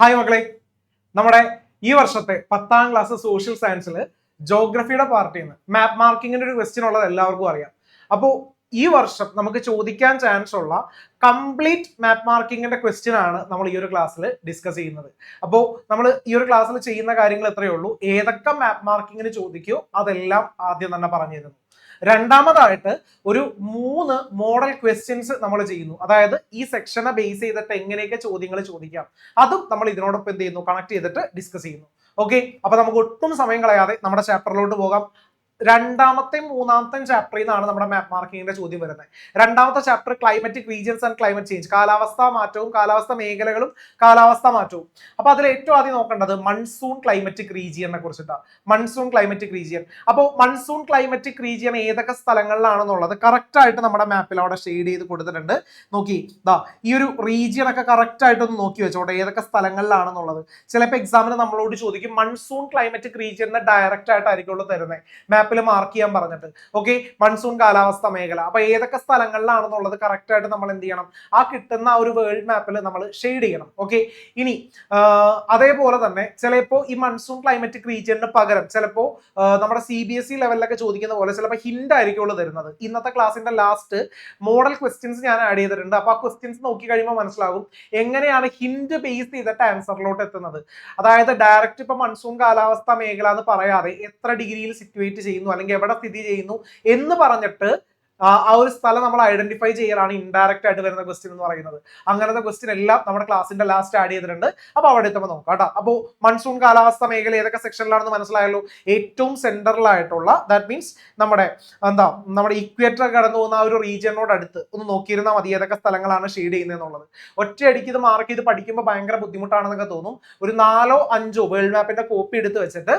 Hi മക്കളെ. നമ്മുടെ ഈ വർഷത്തെ പത്താം ക്ലാസ് സോഷ്യൽ സയൻസിൽ ജോഗ്രഫിയുടെ പാർട്ടിയിൽ നിന്ന് മാപ്പ് മാർക്കിങ്ങിന്റെ ഒരു ക്വസ്റ്റ്യൻ ഉള്ളത് എല്ലാവർക്കും അറിയാം. അപ്പോൾ ഈ വർഷം നമുക്ക് ചോദിക്കാൻ ചാൻസ് ഉള്ള കംപ്ലീറ്റ് മാപ്പ് മാർക്കിങ്ങിന്റെ ക്വസ്റ്റ്യൻ ആണ് നമ്മൾ ഈ ഒരു ക്ലാസ്സിൽ ഡിസ്കസ് ചെയ്യുന്നത്. അപ്പോൾ നമ്മൾ ഈ ഒരു ക്ലാസ്സിൽ ചെയ്യുന്ന കാര്യങ്ങൾ എത്രയേ ഉള്ളൂ? ഏതൊക്കെ മാപ്പ് മാർക്കിങ്ങിന് ചോദിക്കുമോ അതെല്ലാം ആദ്യം തന്നെ പറഞ്ഞു തരുന്നു. രണ്ടാമതായിട്ട് ഒരു മൂന്ന് മോഡൽ ക്വസ്റ്റ്യൻസ് നമ്മൾ ചെയ്യുന്നു. അതായത് ഈ സെക്ഷനെ ബേസ് ചെയ്തിട്ട് എങ്ങനെയൊക്കെ ചോദ്യങ്ങൾ ചോദിക്കാം. അതും നമ്മൾ ഇതിനോടൊപ്പം എന്ത് ചെയ്യുന്നു? കണക്ട് ചെയ്തിട്ട് ഡിസ്കസ് ചെയ്യുന്നു. ഓക്കെ അപ്പൊ നമുക്ക് ഒട്ടും സമയം കളയാതെ നമ്മുടെ ചാപ്റ്ററിലോട്ട് പോകാം. രണ്ടാമത്തെയും മൂന്നാമത്തെയും ചാപ്റ്ററിൽ നിന്നാണ് നമ്മുടെ മാപ്പ് മാർക്കിങ്ങിന്റെ ചോദ്യം വരുന്നത്. രണ്ടാമത്തെ chapter climatic regions and climate change കാലാവസ്ഥാ മാറ്റവും കാലാവസ്ഥാ മേഖലകളും കാലാവസ്ഥാ മാറ്റവും. അപ്പൊ അതിൽ ഏറ്റവും ആദ്യം നോക്കേണ്ടത് മൺസൂൺ ക്ലൈമറ്റിക് റീജിയനെ കുറിച്ചിട്ടാണ് മൺസൂൺ ക്ലൈമറ്റിക് റീജിയൻ അപ്പോൾ മൺസൂൺ ക്ലൈമറ്റിക് റീജിയൻ ഏതൊക്കെ സ്ഥലങ്ങളിലാണെന്നുള്ളത് കറക്റ്റ് ആയിട്ട് നമ്മുടെ മാപ്പിൽ അവിടെ ഷെയ്ഡ് ചെയ്ത് കൊടുത്തിട്ടുണ്ട്. നോക്കി ദാ ഈ ഒരു റീജിയൻ ഒക്കെ കറക്റ്റ് ആയിട്ട് ഒന്ന് നോക്കി വെച്ചോട്ടെ ഏതൊക്കെ സ്ഥലങ്ങളിലാണെന്നുള്ളത്. ചിലപ്പോൾ എക്സാമിന് നമ്മളോട് ചോദിക്കും മൺസൂൺ ക്ലൈമറ്റിക് റീജിയനെ ഡയറക്റ്റ് ആയിട്ടായിരിക്കുള്ളൂ തരുന്നത് മാപ്പിൽ മാർക്ക് ചെയ്യാൻ പറഞ്ഞിട്ട്. ഓക്കെ മൺസൂൺ കാലാവസ്ഥ മേഖല. അപ്പൊ ഏതൊക്കെ സ്ഥലങ്ങളിലാണെന്നുള്ളത് കറക്റ്റ് ആയിട്ട് നമ്മൾ എന്ത് ചെയ്യണം? ആ കിട്ടുന്ന ആ ഒരു വേൾഡ് മാപ്പിൽ നമ്മൾ ഷെയ്ഡ് ചെയ്യണം. ഓക്കെ ഇനി അതേപോലെ തന്നെ ചിലപ്പോൾ ഈ മൺസൂൺ ക്ലൈമറ്റിക് റീജിയന് പകരം ചിലപ്പോൾ നമ്മുടെ സി ബി എസ് ഇ ലെവലിലൊക്കെ ചോദിക്കുന്ന പോലെ ചിലപ്പോൾ ഹിന്റ് ആയിരിക്കുള്ളൂ തരുന്നത്. ഇന്നത്തെ ക്ലാസ്സിന്റെ ലാസ്റ്റ് മോഡൽ ക്വസ്റ്റ്യൻസ് ഞാൻ ആഡ് ചെയ്തിട്ടുണ്ട്. അപ്പൊ ആ ക്വസ്റ്റ്യൻസ് നോക്കി കഴിയുമ്പോൾ മനസ്സിലാകും എങ്ങനെയാണ് ഹിന്റ് ബേസ് ചെയ്തിട്ട് ആൻസറിലോട്ട് എത്തുന്നത്. അതായത് ഡയറക്റ്റ് ഇപ്പൊ മൺസൂൺ കാലാവസ്ഥ മേഖല എന്ന് പറയാതെ എത്ര ഡിഗ്രിയിൽ സിറ്റുവേറ്റ് ചെയ്യുന്നു അല്ലെങ്കിൽ എവിടെ സ്ഥിതി ചെയ്യുന്നു എന്ന് പറഞ്ഞിട്ട് ആ ഒരു സ്ഥലം നമ്മൾ ഐഡന്റിഫൈ ചെയ്യലാണ് ഇൻഡയറക്റ്റ് ആയിട്ട് വരുന്ന ക്വസ്റ്റ്യൻ എന്ന് പറയുന്നത്. അങ്ങനത്തെ ക്വസ്റ്റ്യൻ എല്ലാം നമ്മുടെ ക്ലാസിന്റെ ലാസ്റ്റ് ആഡ് ചെയ്തിട്ടുണ്ട്. അപ്പൊ അവിടെ എത്തുമ്പോൾ നോക്കാം കേട്ടോ. അപ്പോൾ മൺസൂൺ കാലാവസ്ഥ മേഖല ഏതൊക്കെ സെക്ഷനിലാണെന്ന് മനസ്സിലായല്ലോ? ഏറ്റവും സെന്ററിലായിട്ടുള്ള ദാറ്റ് മീൻസ് നമ്മുടെ എന്താ നമ്മുടെ ഇക്വേറ്റർ കടന്നു പോകുന്ന ആ ഒരു റീജിയനോട് അടുത്ത് ഒന്ന് നോക്കിയിരുന്നാൽ മതി ഏതൊക്കെ സ്ഥലങ്ങളാണ് ഷെയ്ഡ് ചെയ്യുന്നതെന്നുള്ളത് ഒറ്റയടിക്ക് ഇത് മാർക്ക് ചെയ്ത് പഠിക്കുമ്പോൾ ഭയങ്കര ബുദ്ധിമുട്ടാണെന്നൊക്കെ തോന്നും. ഒരു നാലോ അഞ്ചോ വേൾഡ് മാപ്പിന്റെ കോപ്പി എടുത്ത് വെച്ചിട്ട്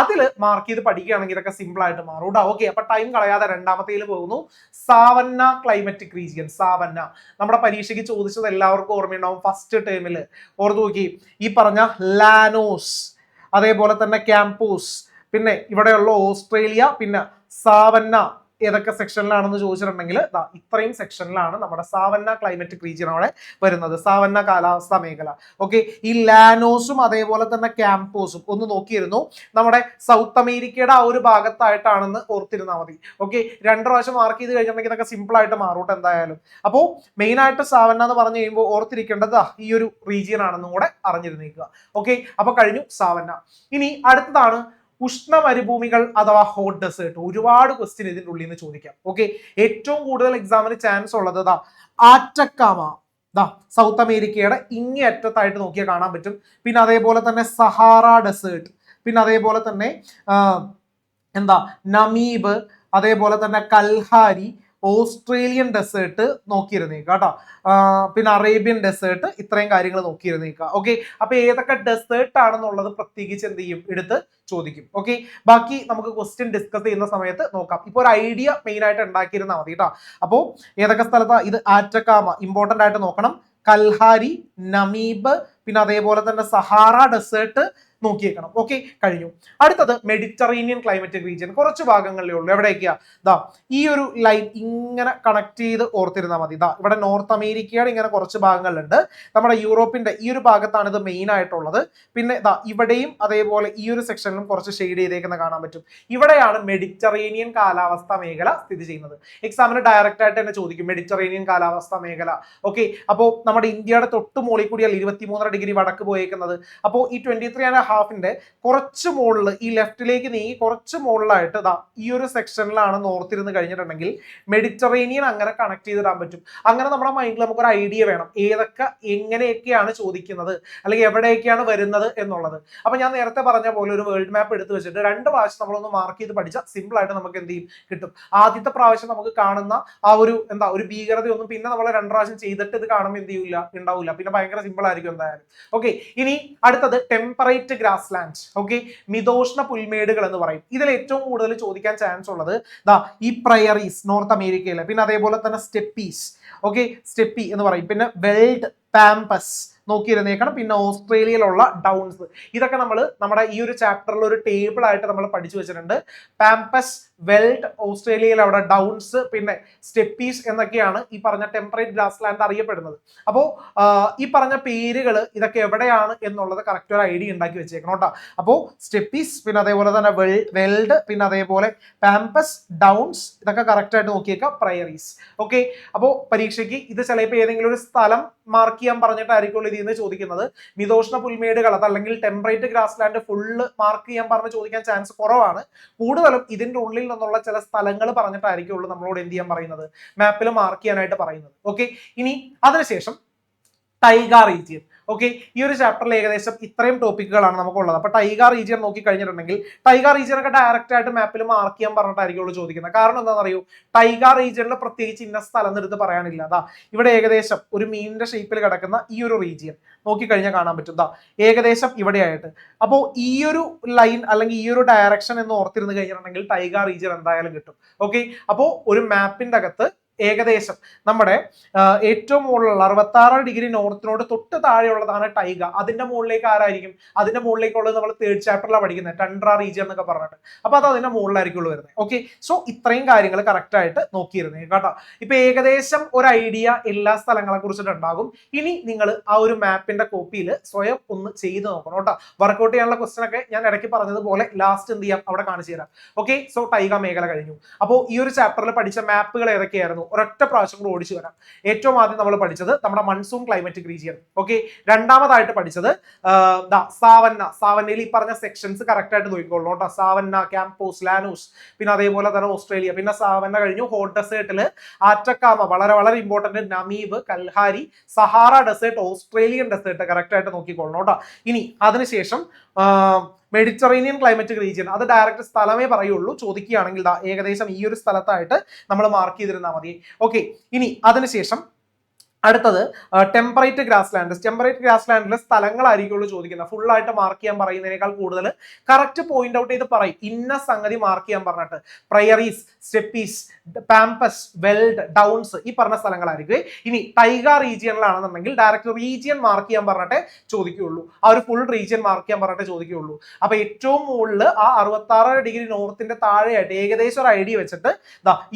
അതിൽ മാർക്ക് ചെയ്ത് പഠിക്കുകയാണെങ്കിൽ ഇതൊക്കെ സിമ്പിൾ ആയിട്ട് മാറും. ഓക്കെ അപ്പൊ ടൈം കളയാതെ രണ്ടാമത്തേൽ പോകുന്നു. Savanna climatic region savanna. നമ്മുടെ പരീക്ഷയ്ക്ക് ചോദിച്ചത് എല്ലാവർക്കും ഓർമ്മയുണ്ടാവും ഫസ്റ്റ് ടേമിൽ ഓർത്ത് നോക്കി. ഈ പറഞ്ഞ ലാനോസ് അതേപോലെ തന്നെ ക്യാമ്പൂസ് പിന്നെ ഇവിടെയുള്ള ഓസ്ട്രേലിയ പിന്നെ സാവന്ന. ഏതൊക്കെ സെക്ഷനിലാണെന്ന് ചോദിച്ചിട്ടുണ്ടെങ്കിൽ ഇത്രയും സെക്ഷനിലാണ് നമ്മുടെ സാവന്ന ക്ലൈമറ്റിക് റീജിയൻ അവിടെ വരുന്നത്. സാവന്ന കാലാവസ്ഥ മേഖല. ഓക്കെ ഈ ലാനോസും അതേപോലെ തന്നെ ക്യാമ്പോസും ഒന്ന് നോക്കിയിരുന്നു. നമ്മുടെ സൗത്ത് അമേരിക്കയുടെ ആ ഒരു ഭാഗത്തായിട്ടാണെന്ന് ഓർത്തിരുന്നാൽ മതി. ഓക്കെ രണ്ട് പ്രാവശ്യം മാർക്ക് ചെയ്ത് കഴിഞ്ഞിട്ടുണ്ടെങ്കിൽ ഇതൊക്കെ സിമ്പിൾ ആയിട്ട് മാറൂട്ട് എന്തായാലും. അപ്പോൾ മെയിൻ ആയിട്ട് സാവന്ന എന്ന് പറഞ്ഞു കഴിയുമ്പോൾ ഓർത്തിരിക്കേണ്ടത് ഈ ഒരു റീജിയൻ ആണെന്നും കൂടെ അറിഞ്ഞിരുന്നേക്കുക. ഓക്കെ അപ്പൊ കഴിഞ്ഞു സാവന്ന. ഇനി അടുത്തതാണ് ഉഷ്ണ മരുഭൂമികൾ അഥവാ ഹോട്ട് ഡെസേർട്ട് ഒരുപാട് ക്വസ്റ്റ്യൻ ഇതിന്റെ ഉള്ളിൽ നിന്ന് ചോദിക്കാം. ഓക്കെ ഏറ്റവും കൂടുതൽ എക്സാമിന് ചാൻസ് ഉള്ളത് ദാ ആറ്റക്കാമ ദാ സൗത്ത് അമേരിക്കയുടെ ഇങ്ങേ അറ്റത്തായിട്ട് നോക്കിയാൽ കാണാൻ പറ്റും. പിന്നെ അതേപോലെ തന്നെ സഹാറ ഡെസേർട്ട് പിന്നെ അതേപോലെ തന്നെ എന്താ നമീബ് അതേപോലെ തന്നെ കൽഹാരി ഓസ്ട്രേലിയൻ ഡെസേർട്ട് നോക്കിയിരുന്നേക്കുക കേട്ടോ. പിന്നെ അറേബ്യൻ ഡെസേർട്ട് ഇത്രയും കാര്യങ്ങൾ നോക്കിയിരുന്നേക്കുക ഓക്കെ? അപ്പൊ ഏതൊക്കെ ഡെസേർട്ട് ആണെന്നുള്ളത് പ്രത്യേകിച്ച് എന്ത് ചെയ്യും? എടുത്ത് ചോദിക്കും. ഓക്കെ? ബാക്കി നമുക്ക് ക്വസ്റ്റ്യൻ ഡിസ്കസ് ചെയ്യുന്ന സമയത്ത് നോക്കാം. ഇപ്പോൾ ഒരു ഐഡിയ മെയിൻ ആയിട്ട് ഉണ്ടാക്കിയിരുന്നാൽ മതി കേട്ടോ. അപ്പോൾ ഏതൊക്കെ സ്ഥലത്താ? ഇത് ആറ്റക്കാമ. ഇമ്പോർട്ടന്റ് ആയിട്ട് നോക്കണം. കൽഹാരി നമീബ് പിന്നെ അതേപോലെ തന്നെ സഹാറ ഡെസേർട്ട് നോക്കിയേക്കണം. ഓക്കെ കഴിഞ്ഞു. അടുത്തത് മെഡിറ്ററേനിയൻ ക്ലൈമറ്റിക് റീജിയൻ കുറച്ച് ഭാഗങ്ങളിലേ ഉള്ളൂ. എവിടെയൊക്കെയാ ദാ ഈ ഒരു ലൈൻ ഇങ്ങനെ കണക്ട് ചെയ്ത് ഓർത്തിരുന്നാൽ മതി. ദാ ഇവിടെ നോർത്ത് അമേരിക്കയുടെ ഇങ്ങനെ കുറച്ച് ഭാഗങ്ങളുണ്ട്. നമ്മുടെ യൂറോപ്പിന്റെ ഈ ഒരു ഭാഗത്താണ് ഇത് മെയിൻ ആയിട്ടുള്ളത്. പിന്നെ ദാ ഇവിടെയും അതേപോലെ ഈ ഒരു സെക്ഷനിലും കുറച്ച് ഷെയ്ഡ് ചെയ്തേക്കുന്ന കാണാൻ പറ്റും. ഇവിടെയാണ് മെഡിറ്ററേനിയൻ കാലാവസ്ഥ മേഖല സ്ഥിതി ചെയ്യുന്നത്. എക്സാമിന് ഡയറക്റ്റ് ആയിട്ട് തന്നെ ചോദിക്കും മെഡിറ്ററേനിയൻ കാലാവസ്ഥ മേഖല. ഓക്കെ അപ്പോൾ നമ്മുടെ ഇന്ത്യയുടെ തൊട്ട് മോളിൽ കൂടിയല്ല ഇരുപത്തിമൂന്നര ഡിഗ്രി വടക്ക് പോയേക്കുന്നത്. അപ്പോൾ ഈ ട്വന്റി ത്രീ ആൻഡ് ഹാഫിന്റെ കുറച്ച് മുകളിൽ ഈ ലെഫ്റ്റിലേക്ക് നീങ്ങി കുറച്ച് മുകളിലായിട്ട് ഇതാ ഈ ഒരു സെക്ഷനിലാണ് നോർത്തിരുന്ന് കഴിഞ്ഞിട്ടുണ്ടെങ്കിൽ മെഡിറ്ററേനിയൻ അങ്ങനെ കണക്ട് ചെയ്തിടാൻ പറ്റും. അങ്ങനെ നമ്മുടെ മൈൻഡിൽ നമുക്കൊരു ഐഡിയ വേണം. ഏതൊക്കെ എങ്ങനെയൊക്കെയാണ് ചോദിക്കുന്നത്? അല്ലെങ്കിൽ എവിടെയൊക്കെയാണ് വരുന്നത് എന്നുള്ളത്. അപ്പൊ ഞാൻ നേരത്തെ പറഞ്ഞ പോലെ ഒരു വേൾഡ് മാപ്പ് എടുത്ത് വെച്ചിട്ട് രണ്ട് പ്രാവശ്യം നമ്മളൊന്ന് മാർക്ക് ചെയ്ത് പഠിച്ച സിമ്പിൾ ആയിട്ട് നമുക്ക് എന്ത് ചെയ്യും? കിട്ടും. ആദ്യത്തെ പ്രാവശ്യം നമുക്ക് കാണുന്ന ആ ഒരു എന്താ ഒരു ഭീകരതയൊന്നും പിന്നെ നമ്മൾ രണ്ട് പ്രാവശ്യം ചെയ്തിട്ട് ഇത് കാണുമ്പോൾ എന്ത് ചെയ്യൂല? ഉണ്ടാവില്ല പിന്നെ ഭയങ്കര സിമ്പിൾ ആയിരിക്കും എന്തായാലും. ഓക്കെ ഇനി അടുത്തത് ടെമ്പറേറ്റ് ഗ്രാസ് ലാൻഡ് ഓക്കെ മിതോഷ്ണ പുൽമേടുകൾ എന്ന് പറയും. ഇതിൽ ഏറ്റവും കൂടുതൽ ചോദിക്കാൻ ചാൻസ് ഉള്ളത് ദാ ഈ പ്രയറീസ് നോർത്ത് അമേരിക്കയിലെ പിന്നെ അതേപോലെ തന്നെ സ്റ്റെപ്പീസ് ഓക്കെ സ്റ്റെപ്പി എന്ന് പറയും. പിന്നെ വെൽഡ് പാമ്പസ് നോക്കിയിരുന്നേക്കണം. പിന്നെ ഓസ്ട്രേലിയയിലുള്ള ഡൗൺസ് ഇതൊക്കെ നമ്മൾ നമ്മുടെ ഈ ഒരു ചാപ്റ്ററിൽ ഒരു ടേബിൾ ആയിട്ട് നമ്മൾ പഠിച്ചു വെച്ചിട്ടുണ്ട്. പാമ്പസ് വെൽഡ് ഓസ്ട്രേലിയയിൽ അവിടെ ഡൗൺസ് പിന്നെ സ്റ്റെപ്പീസ് എന്നൊക്കെയാണ് ഈ പറഞ്ഞ ടെമ്പറേറ്റ് ഗ്രാസ് ലാൻഡ് അറിയപ്പെടുന്നത് അപ്പോൾ ഈ പറഞ്ഞ പേരുകൾ ഇതൊക്കെ എവിടെയാണ് എന്നുള്ളത് കറക്റ്റ് ഒരു ഐഡിയ ഉണ്ടാക്കി വെച്ചേക്കണം കേട്ടോ. അപ്പോൾ സ്റ്റെപ്പീസ് പിന്നെ അതേപോലെ തന്നെ വെൽഡ് പിന്നെ അതേപോലെ പാമ്പസ് ഡൗൺസ് ഇതൊക്കെ കറക്റ്റ് ആയിട്ട് നോക്കിയേക്കാം. പ്രയറീസ് ഓക്കെ അപ്പോൾ പരീക്ഷയ്ക്ക് ഇത് ചിലപ്പോൾ ഏതെങ്കിലും ഒരു സ്ഥലം മാർക്ക് ചെയ്യാൻ പറഞ്ഞിട്ടായിരിക്കും ഇതിൽ എന്ന് ചോദിക്കുന്നത്. മിതോഷ്ണ പുൽമേടുകൾ അതല്ലെങ്കിൽ temperate grass land full mark ചെയ്യാൻ പറഞ്ഞ് ചോദിക്കാൻ ചാൻസ് കുറവാണ്. കൂടുതലും ഇതിന്റെ ഉള്ളിൽ നിന്നുള്ള ചില സ്ഥലങ്ങൾ പറഞ്ഞിട്ടായിരിക്കുള്ളൂ നമ്മളോട് എന്ത് ചെയ്യാൻ പറയുന്നത്? മാപ്പിൽ മാർക്ക് ചെയ്യാനായിട്ട് പറയുന്നത്. ഓക്കെ ഇനി അതിനുശേഷം ടൈഗർ റീജിയൻ ഓക്കെ ഈ ഒരു ചാപ്റ്ററിൽ ഏകദേശം ഇത്രയും ടോപ്പിക്കുകളാണ് നമുക്കുള്ളത്. അപ്പൊ ടൈഗർ റീജിയൻ നോക്കി കഴിഞ്ഞിട്ടുണ്ടെങ്കിൽ ടൈഗർ റീജിയൻ ഒക്കെ ഡയറക്റ്റ് ആയിട്ട് മാപ്പിൽ മാർക്ക് ചെയ്യാൻ പറഞ്ഞിട്ടായിരിക്കുള്ളൂ ചോദിക്കുന്നത്. കാരണം എന്താണെന്ന് അറിയൂ? ടൈഗർ റീജിയനിൽ പ്രത്യേകിച്ച് ഇന്ന സ്ഥലം എന്നെടുത്ത് പറയാനില്ല. അതാ ഇവിടെ ഏകദേശം ഒരു മീനിന്റെ ഷേപ്പിൽ കിടക്കുന്ന ഈ ഒരു റീജിയൻ നോക്കിക്കഴിഞ്ഞാൽ കാണാൻ പറ്റും. ദാ ഏകദേശം ഇവിടെയായിട്ട്. അപ്പോൾ ഈ ഒരു ലൈൻ അല്ലെങ്കിൽ ഈ ഒരു ഡയറക്ഷൻ എന്ന് ഓർത്തിരുന്ന് കഴിഞ്ഞിട്ടുണ്ടെങ്കിൽ ടൈഗർ റീജിയൻ എന്തായാലും കിട്ടും. ഓക്കെ അപ്പോൾ ഒരു മാപ്പിന്റെ അകത്ത് ഏകദേശം. നമ്മുടെ ഏറ്റവും മുകളിലുള്ള അറുപത്തി ആറ് ഡിഗ്രി നോർത്തിനോട് തൊട്ട് താഴെയുള്ളതാണ് ടൈഗ അതിന്റെ മുകളിലേക്ക് ആരായിരിക്കും? അതിന്റെ മുകളിലേക്കുള്ളത് നമ്മൾ തേർഡ് ചാപ്റ്ററിലാണ് പഠിക്കുന്നത്. ടണ്ട്ര റീജിയൻ എന്നൊക്കെ പറഞ്ഞിട്ട്. അപ്പൊ അത് അതിന്റെ മുകളിലായിരിക്കുള്ളൂ വരുന്നത്. ഓക്കെ സോ ഇത്രയും കാര്യങ്ങൾ കറക്റ്റ് ആയിട്ട് നോക്കിയിരുന്നേ കേട്ടോ. ഇപ്പൊ ഏകദേശം ഒരു ഐഡിയ എല്ലാ സ്ഥലങ്ങളെ കുറിച്ചിട്ട് ഉണ്ടാകും. ഇനി നിങ്ങൾ ആ ഒരു മാപ്പിന്റെ കോപ്പിയിൽ സ്വയം ഒന്ന് ചെയ്ത് നോക്കണം കേട്ടോ. വർക്കൗട്ട് ചെയ്യാനുള്ള ക്വസ്റ്റൻ ഒക്കെ ഞാൻ ഇടയ്ക്ക് പറഞ്ഞതുപോലെ ലാസ്റ്റ് എന്ത് ചെയ്യാം? അവിടെ കാണിച്ചു തരാം. ഓക്കെ സോ ടൈഗ മേഖല കഴിഞ്ഞു. അപ്പോൾ ഈ ഒരു ചാപ്റ്ററിൽ പഠിച്ച മാപ്പുകൾ ഏതൊക്കെയായിരുന്നു? ഒരൊറ്റ പ്രാവശ്യം കൂടെ ഓടിച്ചു വരാം. ഏറ്റവും ആദ്യം നമ്മൾ പഠിച്ചത് നമ്മുടെ മൺസൂൺ ക്ലൈമറ്റിക് റീജിയൻ ഓക്കെ രണ്ടാമതായിട്ട് പഠിച്ചത് സാവന്ന. സാവന്നയിൽ ഈ പറഞ്ഞ സെക്ഷൻസ് കറക്റ്റ് ആയിട്ട് നോക്കിക്കോളൂ കേട്ടോ. സാവന്ന ക്യാമ്പോസ് ലാനൂസ് പിന്നെ അതേപോലെ തന്നെ ഓസ്ട്രേലിയ പിന്നെ സാവന്ന കഴിഞ്ഞു ഹോട്ട് ഡെസേർട്ടിൽ ആറ്റക്കാമ. വളരെ വളരെ important Namib Kalahari Sahara desert Australian desert correct ആയിട്ട് നോക്കിക്കോളണം കേട്ടോ. ഇനി അതിനുശേഷം മെഡിറ്ററേനിയൻ ക്ലൈമറ്റിക് റീജിയൻ അത് ഡയറക്റ്റ് സ്ഥലമേ പറയുള്ളൂ. ചോദിക്കുകയാണെങ്കിൽ ഏകദേശം ഈ ഒരു സ്ഥലത്തായിട്ട് നമ്മൾ മാർക്ക് ചെയ്തിരുന്നാൽ മതി. ഓക്കെ ഇനി അതിനുശേഷം അടുത്തത് temperate grass land temperate grass ലാൻഡിലെ സ്ഥലങ്ങളായിരിക്കുള്ളൂ ചോദിക്കുന്നത് ഫുൾ ആയിട്ട് മാർക്ക് ചെയ്യാൻ പറയുന്നതിനേക്കാൾ കൂടുതൽ കറക്റ്റ് പോയിന്റ് ഔട്ട് ചെയ്ത് പറയും. ഇന്ന സംഗതി മാർക്ക് ചെയ്യാൻ പറഞ്ഞിട്ട്. Prairies steppes pampas veld downs ഈ പറഞ്ഞ സ്ഥലങ്ങളായിരിക്കും. ഇനി ടൈഗ റീജിയനിലാണെന്നുണ്ടെങ്കിൽ ഡയറക്റ്റ് റീജിയൻ മാർക്ക് ചെയ്യാൻ പറഞ്ഞിട്ടേ ചോദിക്കുകയുള്ളൂ. ആ ഒരു ഫുൾ റീജിയൻ മാർക്ക് ചെയ്യാൻ പറഞ്ഞിട്ടേ ചോദിക്കുകയുള്ളൂ. അപ്പൊ ഏറ്റവും മുകളിൽ ആ അറുപത്തി ആറ് ഡിഗ്രി നോർത്തിന്റെ താഴെയായിട്ട് ഏകദേശം ഒരു ഐഡിയ വെച്ചിട്ട്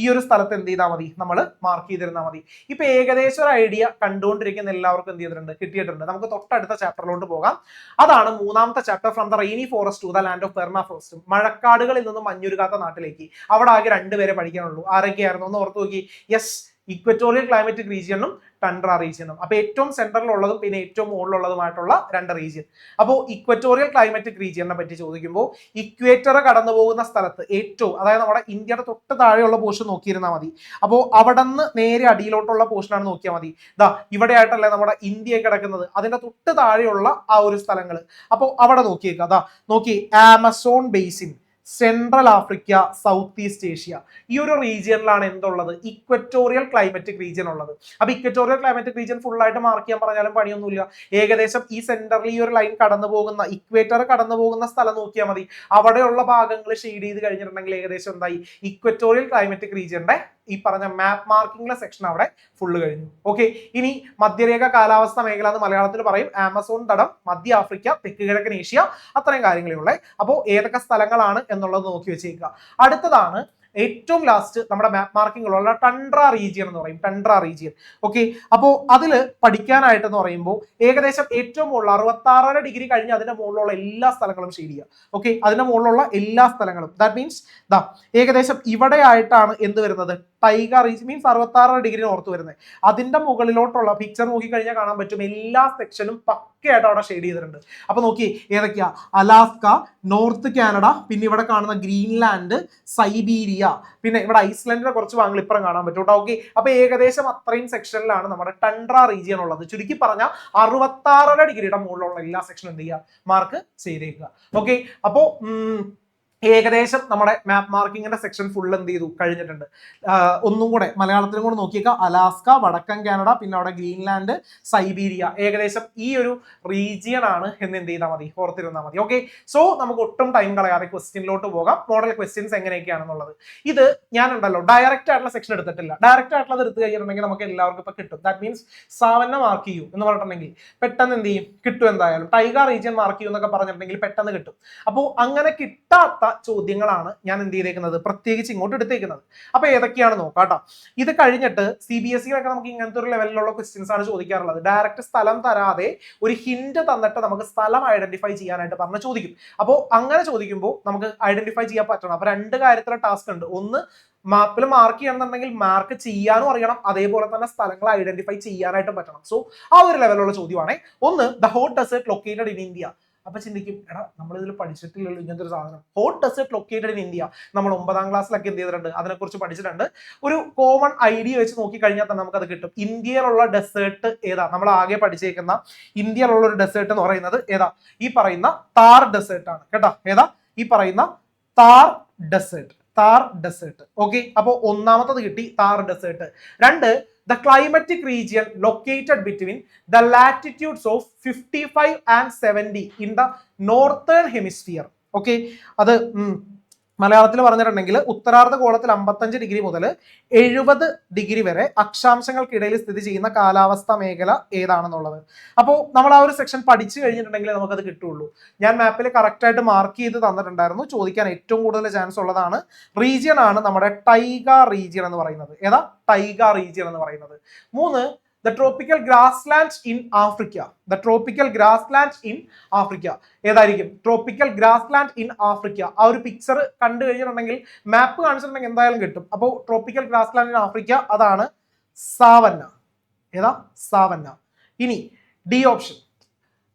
ഈ ഒരു സ്ഥലത്ത് എന്ത് ചെയ്താൽ മതി? നമ്മൾ മാർക്ക് ചെയ്തിരുന്നാൽ മതി. ഇപ്പൊ ഏകദേശം ഒരു ഐഡിയ കണ്ടുകൊണ്ടിരിക്കുന്ന എല്ലാവർക്കും എന്ത് ചെയ്തിട്ടുണ്ട്? കിട്ടിയിട്ടുണ്ട്. നമുക്ക് തൊട്ടടുത്ത ചാപ്റ്ററിലോട്ട് പോകാം. അതാണ് മൂന്നാമത്തെ chapter from the rainy forest to the land of permafrost. മഴക്കാടുകളിൽ നിന്നും മഞ്ഞുരുകാത്ത നാട്ടിലേക്ക്. അവിടെ ആകെ രണ്ടുപേരെ പഠിക്കാനുള്ളൂ. ആരൊക്കെയായിരുന്നു? ഒന്ന് ഓർത്തു നോക്കി. യെസ് ഇക്വറ്റോറിയൽ ക്ലൈമറ്റിക് റീജിയനും ടണ്ട്ര റീജിയനും അപ്പൊ ഏറ്റവും സെൻട്രലിലുള്ളതും പിന്നെ ഏറ്റവും മുകളിലുള്ളതുമായിട്ടുള്ള രണ്ട് റീജിയൻ അപ്പോൾ ഇക്വറ്റോറിയൽ ക്ലൈമറ്റിക് റീജിയനെ പറ്റി ചോദിക്കുമ്പോൾ ഇക്വേറ്റർ കടന്നു പോകുന്ന സ്ഥലത്ത് ഏറ്റവും അതായത് നമ്മുടെ ഇന്ത്യയുടെ തൊട്ട് താഴെയുള്ള പോർഷൻ നോക്കിയിരുന്നാൽ മതി. അപ്പോൾ അവിടെ നിന്ന് നേരെ അടിയിലോട്ടുള്ള പോർഷനാണ് നോക്കിയാൽ മതി. ഇതാ ഇവിടെ ആയിട്ടല്ലേ നമ്മുടെ ഇന്ത്യ കിടക്കുന്നത്. അതിന്റെ തൊട്ട് താഴെയുള്ള ആ ഒരു സ്ഥലങ്ങൾ അപ്പോൾ അവിടെ നോക്കിയേക്കാം. അതാ നോക്കി Amazon basin. Central Africa South East Asia ഈ ഒരു റീജിയനിലാണ് എന്തുള്ളത്? ഇക്വറ്റോറിയൽ ക്ലൈമറ്റിക് റീജിയൻ ഉള്ളത്. അപ്പൊ ഇക്വറ്റോറിയൽ ക്ലൈമറ്റിക് റീജിയൻ ഫുൾ ആയിട്ട് മാർക്ക് ചെയ്യാൻ പറഞ്ഞാലും പണിയൊന്നുമില്ല. ഏകദേശം ഈ സെന്ററിൽ ഈ ഒരു ലൈൻ കടന്നു പോകുന്ന ഇക്വേറ്റർ കടന്നു പോകുന്ന സ്ഥലം നോക്കിയാൽ മതി. അവിടെയുള്ള ഭാഗങ്ങൾ ഷെയ്ഡ് ചെയ്ത് കഴിഞ്ഞിട്ടുണ്ടെങ്കിൽ ഏകദേശം എന്തായി? ഇക്വറ്റോറിയൽ ക്ലൈമറ്റിക് റീജിയന്റെ ഈ പറഞ്ഞ മാപ്പ് മാർക്കിംഗിലെ സെക്ഷൻ അവിടെ ഫുള്ള് കഴിഞ്ഞു. ഓക്കെ ഇനി മധ്യരേഖ കാലാവസ്ഥ മേഖല എന്ന് മലയാളത്തിൽ പറയും. ആമസോൺ തടം മധ്യ ആഫ്രിക്ക തെക്ക് കിഴക്കൻ ഏഷ്യ അത്രയും കാര്യങ്ങളുള്ളത് അപ്പോൾ ഏതൊക്കെ സ്ഥലങ്ങളാണ് എന്നുള്ളത് നോക്കി വെച്ചേക്കുക. അടുത്തതാണ് ഏറ്റവും ലാസ്റ്റ് നമ്മുടെ മാപ്പ് മാർക്കിംഗ് ഉള്ള ടണ്ട്ര റീജിയൻ എന്ന് പറയും. ടൺട്ര റീജിയൻ ഓക്കെ അപ്പോൾ അതിൽ പഠിക്കാനായിട്ട് എന്ന് പറയുമ്പോൾ ഏകദേശം ഏറ്റവും മുകളിൽ അറുപത്താറര ഡിഗ്രി കഴിഞ്ഞ് അതിന്റെ മുകളിലുള്ള എല്ലാ സ്ഥലങ്ങളും ഷെയ്ഡ് ഓക്കെ അതിന്റെ മുകളിലുള്ള എല്ലാ സ്ഥലങ്ങളും. ദാറ്റ് മീൻസ് ദാ ഏകദേശം ഇവിടെ ആയിട്ടാണ് എന്ത് വരുന്നത്? ടൈഗർ റീജിയൻ മീൻസ് അറുപത്താറര ഡിഗ്രി ഓർത്ത് വരുന്നത്. അതിന്റെ മുകളിലോട്ടുള്ള പിക്ചർ നോക്കിക്കഴിഞ്ഞാൽ കാണാൻ പറ്റും എല്ലാ സെക്ഷനും പക്കയായിട്ട് അവിടെ ഷെയ്ഡ് ചെയ്തിട്ടുണ്ട്. അപ്പൊ നോക്കി ഏതൊക്കെയാ? അലാസ്ക നോർത്ത് കാനഡ പിന്നെ ഇവിടെ കാണുന്ന ഗ്രീൻലാൻഡ് സൈബീരിയ പിന്നെ ഇവിടെ ഐസ്ലൻഡിനെ കുറച്ച് ഭാഗങ്ങൾ ഇപ്പുറം കാണാൻ പറ്റും കേട്ടോ. ഓക്കെ അപ്പൊ ഏകദേശം അത്രയും സെക്ഷനിലാണ് നമ്മുടെ ടണ്ട്ര റീജിയൻ ഉള്ളത്. ചുരുക്കി പറഞ്ഞാൽ അറുപത്താറര ഡിഗ്രിയുടെ മുകളിലുള്ള എല്ലാ സെക്ഷനും എന്ത് ചെയ്യുക? മാർക്ക് ചെയ്തേക്കുക. ഓക്കെ അപ്പോ ഉം, ഏകദേശം നമ്മുടെ മാപ്പ് മാർക്കിങ്ങിന്റെ സെക്ഷൻ ഫുൾ എന്ത് ചെയ്തു? കഴിഞ്ഞിട്ടുണ്ട്. ഒന്നും കൂടെ മലയാളത്തിലും കൂടെ നോക്കിയേക്കാം. അലാസ്ക വടക്കൻ കാനഡ പിന്നെ അവിടെ ഗ്രീൻലാൻഡ് സൈബീരിയ. ഏകദേശം ഈ ഒരു റീജിയൻ ആണ് എന്ന് എന്ത് ചെയ്താൽ മതി? ഓർത്തിരുന്നാൽ മതി. ഓക്കെ സോ നമുക്ക് ഒട്ടും ടൈം കളയാതെ ക്വസ്റ്റ്യനിലോട്ട് പോകാം. മോഡൽ ക്വസ്റ്റ്യൻസ് എങ്ങനെയൊക്കെയാണെന്നുള്ളത്. ഇത് ഞാനുണ്ടല്ലോ ഡയറക്റ്റ് ആയിട്ടുള്ള സെക്ഷൻ എടുത്തിട്ടില്ല. ഡയറക്റ്റ് ആയിട്ടുള്ളത് എടുത്തു കഴിഞ്ഞിട്ടുണ്ടെങ്കിൽ നമുക്ക് എല്ലാവർക്കും ഇപ്പൊ കിട്ടും. ദാറ്റ് മീൻസ് സാവന്ന മാർക്ക് ചെയ്യൂ എന്ന് പറഞ്ഞിട്ടുണ്ടെങ്കിൽ പെട്ടെന്ന് എന്ത് ചെയ്യും? കിട്ടും എന്തായാലും. ടൈഗർ റീജിയൻ മാർക്ക് ചെയ്യൂ എന്നൊക്കെ പറഞ്ഞിട്ടുണ്ടെങ്കിൽ പെട്ടെന്ന് കിട്ടും. അപ്പോൾ അങ്ങനെ കിട്ടാത്ത ചോദ്യങ്ങളാണ് ഞാൻ എന്ത് ചെയ്തേക്കുന്നത്? പ്രത്യേകിച്ച് ഇങ്ങോട്ട് എടുത്തേക്കുന്നത്. അപ്പൊ ഏതൊക്കെയാണ് നോക്കാട്ടോ ഇത് കഴിഞ്ഞിട്ട് സി ബി എസ് സിയിലൊക്കെ നമുക്ക് ഇങ്ങനത്തെ ഒരു ലെവലിലുള്ള ക്വസ്റ്റ്യൻസ് ആണ് ചോദിക്കാറുള്ളത്. ഡയറക്റ്റ് സ്ഥലം തരാതെ ഒരു ഹിന്റ് തന്നിട്ട് നമുക്ക് സ്ഥലം ഐഡന്റിഫൈ ചെയ്യാനായിട്ട് പറഞ്ഞ് ചോദിക്കും. അപ്പോൾ അങ്ങനെ ചോദിക്കുമ്പോൾ നമുക്ക് ഐഡന്റിഫൈ ചെയ്യാൻ പറ്റണം. അപ്പൊ രണ്ട് കാര്യത്തിലുള്ള ടാസ്ക് ഉണ്ട്. ഒന്ന് മാപ്പിൽ മാർക്ക് ചെയ്യണമെന്നുണ്ടെങ്കിൽ മാർക്ക് ചെയ്യാനും അറിയണം. അതേപോലെ തന്നെ സ്ഥലങ്ങൾ ഐഡന്റിഫൈ ചെയ്യാനായിട്ടും പറ്റണം. സോ ആ ഒരു ലെവലുള്ള ചോദ്യമാണ്. ഒന്ന് the hot desert located in India അപ്പൊ ചിന്തിക്കും എടാ നമ്മൾ ഇതിൽ പഠിച്ചിട്ടില്ലല്ലോ ഇങ്ങനത്തെ ഒരു സാധനം. Hot desert located in India നമ്മൾ ഒമ്പതാം ക്ലാസ്സിലൊക്കെ എന്ത് ചെയ്തിട്ടുണ്ട്? അതിനെക്കുറിച്ച് പഠിച്ചിട്ടുണ്ട്. ഒരു കോമൺ ഐഡിയ വെച്ച് നോക്കി കഴിഞ്ഞാൽ തന്നെ നമുക്കത് കിട്ടും. ഇന്ത്യയിലുള്ള ഡെസേർട്ട് ഏതാ? നമ്മൾ ആകെ പഠിച്ചേക്കുന്ന ഇന്ത്യയിലുള്ള ഒരു ഡെസേർട്ട് എന്ന് പറയുന്നത് ഏതാ? ഈ പറയുന്ന താർ ഡെസേർട്ട് ആണ്. കേട്ടോ? ഏതാ? ഈ പറയുന്ന Thar desert Thar desert okay അപ്പോൾ ഒന്നാമത്തത് കിട്ടി താർ ഡെസേർട്ട് രണ്ട് climatic region located between the latitudes of fifty five and seventy in the northern hemisphere okay അത് ഉം, മലയാളത്തിൽ പറഞ്ഞിട്ടുണ്ടെങ്കിൽ ഉത്തരാർദ്ധ ഗോളത്തിൽ അമ്പത്തഞ്ച് ഡിഗ്രി മുതൽ എഴുപത് ഡിഗ്രി വരെ അക്ഷാംശങ്ങൾക്കിടയിൽ സ്ഥിതി ചെയ്യുന്ന കാലാവസ്ഥ മേഖല ഏതാണെന്നുള്ളത്. അപ്പോൾ നമ്മൾ ആ ഒരു സെക്ഷൻ പഠിച്ചു കഴിഞ്ഞിട്ടുണ്ടെങ്കിൽ നമുക്കത് കിട്ടുള്ളൂ. ഞാൻ മാപ്പിൽ കറക്റ്റ് ആയിട്ട് മാർക്ക് ചെയ്ത് തന്നിട്ടുണ്ടായിരുന്നു. ചോദിക്കാൻ ഏറ്റവും കൂടുതൽ ചാൻസ് ഉള്ളതാണ്. റീജിയൻ ആണ് നമ്മുടെ ടൈഗ റീജിയൻ എന്ന് പറയുന്നത്. ഏതാ? ടൈഗ റീജിയൻ എന്ന് പറയുന്നത്. മൂന്ന് the tropical grassland in Africa the tropical grassland in Africa ഏതായിരിക്കും? Tropical grass land in Africa ആ ഒരു പിക്ചർ കണ്ടു കഴിഞ്ഞിട്ടുണ്ടെങ്കിൽ മാപ്പ് കാണിച്ചിട്ടുണ്ടെങ്കിൽ എന്തായാലും കിട്ടും. അപ്പോൾ tropical grass land in Africa അതാണ് സാവന്ന ഏതാ? സാവന്ന ഇനി D option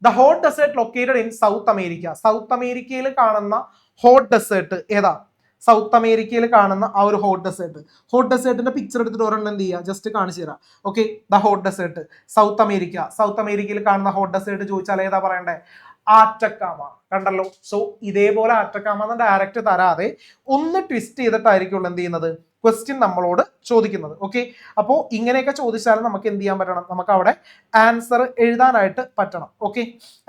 the hot desert located in South America South അമേരിക്കയിൽ കാണുന്ന ഹോട്ട് ഡെസേർട്ട് ഏതാ? സൗത്ത് അമേരിക്കയിൽ കാണുന്ന ആ ഒരു ഹോട്ട് ഡെസേർട്ട് ഹോട്ട് ഡെസേർട്ടിന്റെ പിക്ചർ എടുത്തിട്ട് ഒരെണ്ണം എന്ത് ചെയ്യുക? ജസ്റ്റ് കാണിച്ചു തരാം. Okay the hot desert South America. South അമേരിക്കയിൽ കാണുന്ന ഹോട്ട് ഡെസേർട്ട് ചോദിച്ചാൽ ഏതാ പറയണ്ടേ? ആറ്റക്കാമ കണ്ടല്ലോ? സോ ഇതേപോലെ ആറ്റക്കാമ എന്ന് ഡയറക്റ്റ് തരാതെ ഒന്ന് ട്വിസ്റ്റ് ചെയ്തിട്ടായിരിക്കുള്ളൂ എന്ത് ചെയ്യുന്നത്? ക്വസ്റ്റ്യൻ നമ്മളോട് ചോദിക്കുന്നത്. ഓക്കെ അപ്പോ ഇങ്ങനെയൊക്കെ ചോദിച്ചാൽ നമുക്ക് എന്ത് ചെയ്യാൻ പറ്റണം? നമുക്ക് അവിടെ ആൻസർ എഴുതാനായിട്ട് പറ്റണം. ഓക്കെ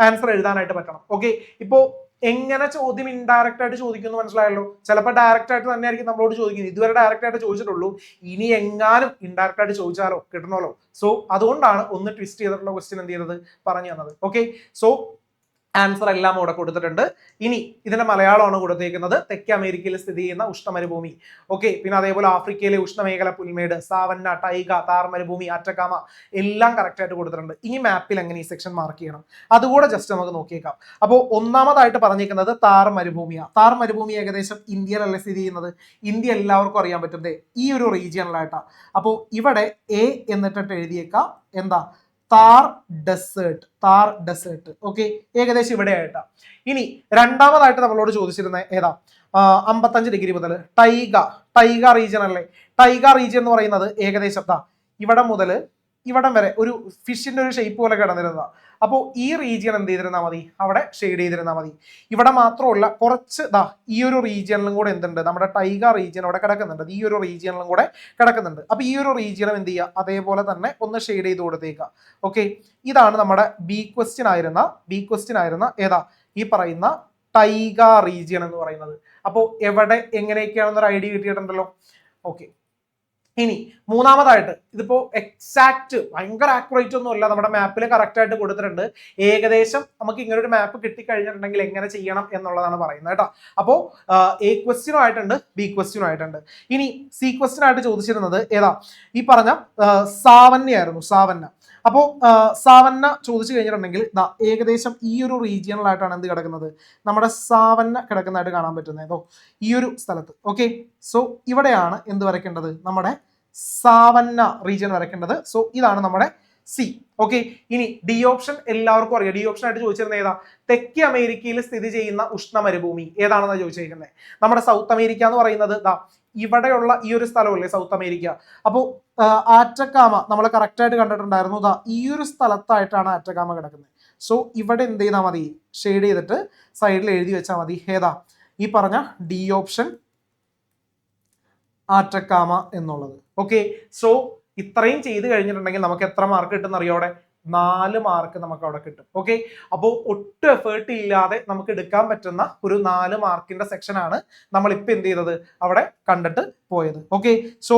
ആൻസർ എഴുതാനായിട്ട് പറ്റണം. ഓക്കെ ഇപ്പോൾ എങ്ങനെ ചോദ്യം ഇൻഡയറക്റ്റ് ആയിട്ട് ചോദിക്കുന്നു മനസ്സിലായല്ലോ? ചിലപ്പോൾ ഡയറക്റ്റ് ആയിട്ട് തന്നെ ആയിരിക്കും നമ്മളോട് ചോദിക്കുന്നത്. ഇതുവരെ ഡയറക്റ്റ് ആയിട്ട് ചോദിച്ചിട്ടുള്ളൂ. ഇനി എങ്ങാനും ഇൻഡയറക്റ്റ് ആയിട്ട് ചോദിച്ചാലോ? കിട്ടണമല്ലോ. സോ അതുകൊണ്ടാണ് ഒന്ന് ട്വിസ്റ്റ് ചെയ്തിട്ടുള്ള ക്വസ്റ്റ്യൻ എന്ത് ചെയ്തത്? പറഞ്ഞു തന്നത്. ഓക്കെ സോ ആൻസർ എല്ലാം അവിടെ കൊടുത്തിട്ടുണ്ട്. ഇനി ഇതിന്റെ മലയാളമാണ് കൊടുത്തേക്കുന്നത്. തെക്കേ അമേരിക്കയിൽ സ്ഥിതി ചെയ്യുന്ന ഉഷ്ണമരുഭൂമി. ഓക്കെ പിന്നെ അതേപോലെ ആഫ്രിക്കയിലെ ഉഷ്ണമേഖല പുൽമേട് സാവന്ന ടൈഗ താർ മരുഭൂമി ആറ്റക്കാമ എല്ലാം കറക്റ്റ് ആയിട്ട് കൊടുത്തിട്ടുണ്ട്. ഈ മാപ്പിൽ എങ്ങനെ ഈ സെക്ഷൻ മാർക്ക് ചെയ്യണം? അതുകൂടെ ജസ്റ്റ് നമുക്ക് നോക്കിയേക്കാം. അപ്പോൾ ഒന്നാമതായിട്ട് പറഞ്ഞേക്കുന്നത് താർ മരുഭൂമിയാണ് താർ മരുഭൂമി ഏകദേശം ഇന്ത്യയിലല്ലേ സ്ഥിതി ചെയ്യുന്നത്? ഇന്ത്യ എല്ലാവർക്കും അറിയാൻ പറ്റുന്നത് ഈ ഒരു റീജിയനിലായിട്ടാണ് അപ്പോൾ ഇവിടെ എ എന്നിട്ടിട്ട് എഴുതിയേക്കാം. എന്താ? Thar desert Thar desert. Okay ഏകദേശം ഇവിടെ ആയിട്ടാ ഇനി രണ്ടാമതായിട്ട് നമ്മളോട് ചോദിച്ചിരുന്ന ഏതാ? അമ്പത്തഞ്ച് ഡിഗ്രി മുതൽ ടൈഗ ടൈഗ റീജിയൻ അല്ലേ? ടൈഗ റീജിയൻ എന്ന് പറയുന്നത് ഏകദേശം ഇവിടെ മുതൽ ഇവിടം വരെ ഒരു ഫിഷിന്റെ ഒരു ഷേപ്പ് പോലെ കിടന്നിരുന്ന അപ്പോൾ ഈ റീജിയൻ എന്ത് ചെയ്തിരുന്നാൽ മതി? അവിടെ ഷെയ്ഡ് ചെയ്തിരുന്നാൽ മതി. ഇവിടെ മാത്രമല്ല കുറച്ച് ദാ ഈ ഒരു റീജിയനിലും കൂടെ എന്തുണ്ട്? നമ്മുടെ ടൈഗർ റീജിയൻ അവിടെ കിടക്കുന്നുണ്ട്. ഈ ഒരു റീജിയനിലും കൂടെ കിടക്കുന്നുണ്ട്. അപ്പൊ ഈ ഒരു റീജിയനും എന്ത് ചെയ്യുക അതേപോലെ തന്നെ ഒന്ന് ഷെയ്ഡ് ചെയ്ത് കൊടുത്തേക്കുക ഓക്കെ ഇതാണ് നമ്മുടെ ബി ക്വസ്റ്റ്യൻ ആയിരുന്ന ബി ക്വസ്റ്റ്യൻ ആയിരുന്ന ഏതാ? ഈ പറയുന്ന ടൈഗ റീജിയൻ എന്ന് പറയുന്നത്. അപ്പോൾ എവിടെ എങ്ങനെയൊക്കെയാണെന്നൊരു ഐഡിയ കിട്ടിയിട്ടുണ്ടല്ലോ. ഓക്കെ ഇനി മൂന്നാമതായിട്ട് ഇതിപ്പോ എക്സാക്ട് ഭയങ്കര ആക്യുറേറ്റ് ഒന്നും അല്ല. നമ്മുടെ മാപ്പിൽ കറക്റ്റ് ആയിട്ട് കൊടുത്തിട്ടുണ്ട്. ഏകദേശം നമുക്ക് ഇങ്ങനെ ഒരു മാപ്പ് കിട്ടിക്കഴിഞ്ഞിട്ടുണ്ടെങ്കിൽ എങ്ങനെ ചെയ്യണം എന്നുള്ളതാണ് പറയുന്നത് കേട്ടോ. അപ്പോ എ ക്വസ്റ്റ്യനും ആയിട്ടുണ്ട് ബി ക്വസ്റ്റ്യനും ആയിട്ടുണ്ട്. ഇനി സി ക്വസ്റ്റ്യൻ ആയിട്ട് ചോദിച്ചിരുന്നത് ഏതാ? ഈ പറഞ്ഞ സാവന്നയായിരുന്നു സാവന്ന അപ്പോൾ സാവന്ന ചോദിച്ചു കഴിഞ്ഞിട്ടുണ്ടെങ്കിൽ ഏകദേശം ഈ ഒരു റീജിയണലായിട്ടാണ് എന്ത് കിടക്കുന്നത്? നമ്മുടെ സാവന്ന കിടക്കുന്നതായിട്ട് കാണാൻ പറ്റുന്നത് ഏതോ ഈ ഒരു സ്ഥലത്ത് ഓക്കെ സോ ഇവിടെയാണ് എന്ത് വരയ്ക്കേണ്ടത്? നമ്മുടെ സാവന്ന റീജിയൻ വരയ്ക്കേണ്ടത്. സോ ഇതാണ് നമ്മുടെ സി ഓക്കെ ഇനി ഡി ഓപ്ഷൻ എല്ലാവർക്കും അറിയാം. ഡി ഓപ്ഷൻ ആയിട്ട് ചോദിച്ചിരുന്നത് ഏതാ? തെക്കേ അമേരിക്കയിൽ സ്ഥിതി ചെയ്യുന്ന ഉഷ്ണ മരുഭൂമി ഏതാണെന്ന് ചോദിച്ചിരിക്കുന്നത്? നമ്മുടെ സൗത്ത് അമേരിക്ക എന്ന് പറയുന്നത് ഇവിടെയുള്ള ഈ ഒരു സ്ഥലമല്ലേ സൗത്ത് അമേരിക്ക? അപ്പോൾ ആറ്റക്കാമ നമ്മൾ കറക്റ്റ് ആയിട്ട് കണ്ടിട്ടുണ്ടായിരുന്നു. ദാ ഈ ഒരു സ്ഥലത്തായിട്ടാണ് ആറ്റക്കാമ കിടക്കുന്നത്. സോ ഇവിടെ എന്ത് ചെയ്താൽ മതി? ഷെയ്ഡ് ചെയ്തിട്ട് സൈഡിൽ എഴുതി വെച്ചാൽ മതി. ഏതാ ഈ പറഞ്ഞ ഡി ഓപ്ഷൻ ആറ്റക്കാമ എന്നുള്ളത്. ഓക്കെ സോ ഇത്രയും ചെയ്ത് കഴിഞ്ഞിട്ടുണ്ടെങ്കിൽ നമുക്ക് എത്ര മാർക്ക് കിട്ടുന്ന അറിയോടെ നാല് മാർക്ക് നമുക്ക് അവിടെ കിട്ടും. ഓക്കെ അപ്പോൾ ഒട്ടും എഫേർട്ട് ഇല്ലാതെ നമുക്ക് എടുക്കാൻ പറ്റുന്ന ഒരു നാല് മാർക്കിന്റെ സെക്ഷനാണ് നമ്മൾ ഇപ്പൊ എന്ത് ചെയ്തത്? അവിടെ കണ്ടിട്ട് പോയത്. ഓക്കെ സോ